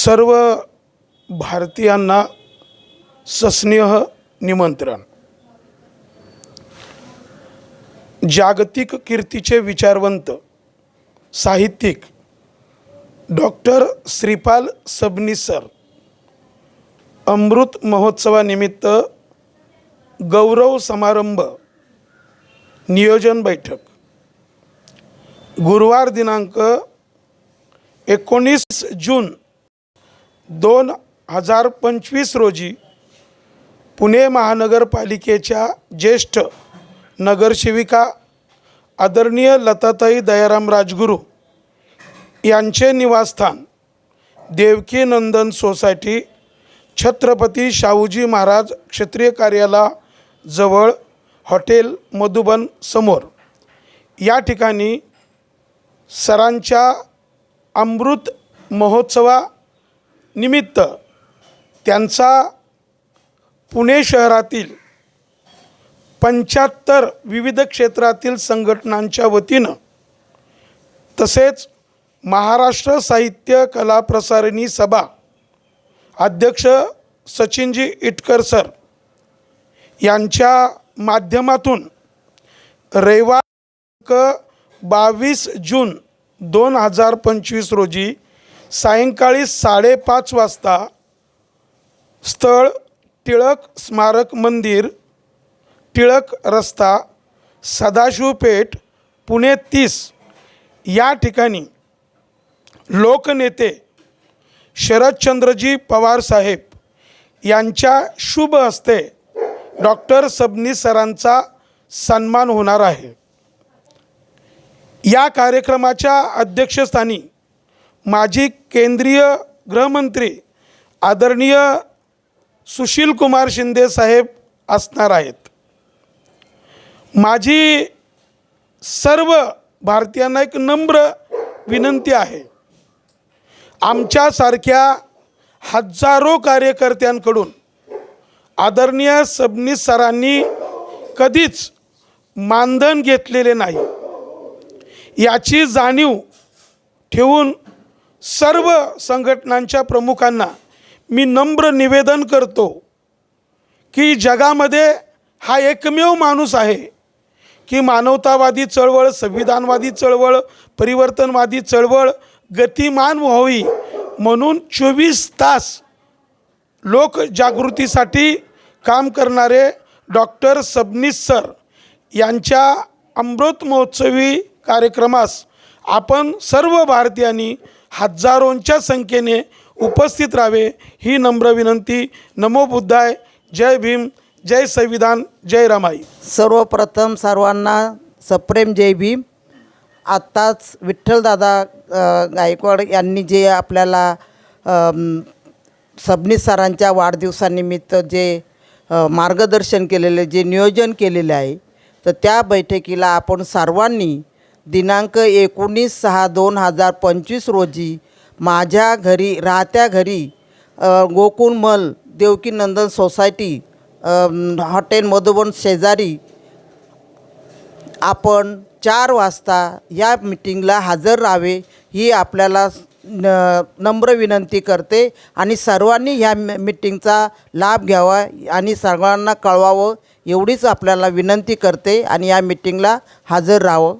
सर्व भारतीयांना सस्नेह निमंत्रण. जागतिक कीर्तीचे विचारवंत साहित्यिक डॉक्टर श्रीपाल सबनीसर सर अमृत महोत्सवानिमित्त गौरव समारंभ नियोजन बैठक. गुरुवार दिनांक एकोणीस जून दोन हजार पंचवीस रोजी पुणे महानगरपालिकेच्या ज्येष्ठ नगरसेविका आदरणीय लताताई दयाराम राजगुरू यांचे निवासस्थान देवकी नंदन सोसायटी छत्रपती शाहूजी महाराज क्षेत्रीय कार्याला जवळ हॉटेल मधुबन समोर. या ठिकाणी सरांच्या अमृत महोत्सवा निमित्त त्यांचा पुणे शहरातील पंच्याहत्तर विविध क्षेत्रातील संघटनांच्या वतीनं तसेच महाराष्ट्र साहित्य कला प्रसारिणी सभा अध्यक्ष सचिनजी इटकर सर यांच्या माध्यमातून रविवार बावीस जून दोन हजार पंचवीस रोजी सायंकाळी साडेपाच वाजता स्थळ टिळक स्मारक मंदिर टिळक रस्ता सदाशिवपेठ पुणे तीस या ठिकाणी लोकनेते शरदचंद्रजी पवार साहेब यांच्या शुभ हस्ते डॉक्टर सबनीस सरांचा सन्मान होणार आहे. या कार्यक्रमाच्या अध्यक्षस्थानी माजी केंद्रीय गृहमंत्री आदरणीय सुशील कुमार शिंदे साहेब असणार आहेत. माझी सर्व भारतीयांना एक नम्र विनंती आहे. आमच्यासारख्या हजारो कार्यकर्त्यांकडून आदरणीय सबनीस सरांनी कधीच मानधन घेतलेले नाही. याची जाणीव ठेवून सर्व संघटनांच्या प्रमुखांना मी नम्र निवेदन करतो की जगामध्ये हा एकमेव माणूस आहे की मानवतावादी चळवळ संविधानवादी चळवळ परिवर्तनवादी चळवळ गतिमान व्हावी म्हणून चोवीस तास लोकजागृतीसाठी काम करणारे डॉक्टर सबनीस सर यांच्या अमृत महोत्सवी कार्यक्रमास आपण सर्व भारतीयांनी हजारोंच्या संख्येने उपस्थित राहावे. ही नम्र विनंती. नमो बुद्धाय. जय भीम. जय संविधान. जय रामाई. सर्वप्रथम सर्वांना सप्रेम जय भीम. आत्ताच विठ्ठलदादा गायकवाड यांनी जे आपल्याला अम, सबनीस सरांच्या वाढदिवसानिमित्त जे मार्गदर्शन केलेले जे नियोजन केलेले आहे तर त्या बैठकीला आपण सर्वांनी दिनांक एकोणीस सहा दोन हजार पंचवीस रोजी माझ्या घरी राहत्या घरी गोकुळमल देवकीनंदन सोसायटी हॉटेल मधुबन शेजारी आपण चार वाजता या मिटिंगला हजर राहावे ही आपल्याला न नम्र विनंती करते आणि सर्वांनी ह्या मिटिंगचा लाभ घ्यावा आणि सर्वांना कळवावं एवढीच आपल्याला विनंती करते आणि या मिटिंगला हजर राहावं.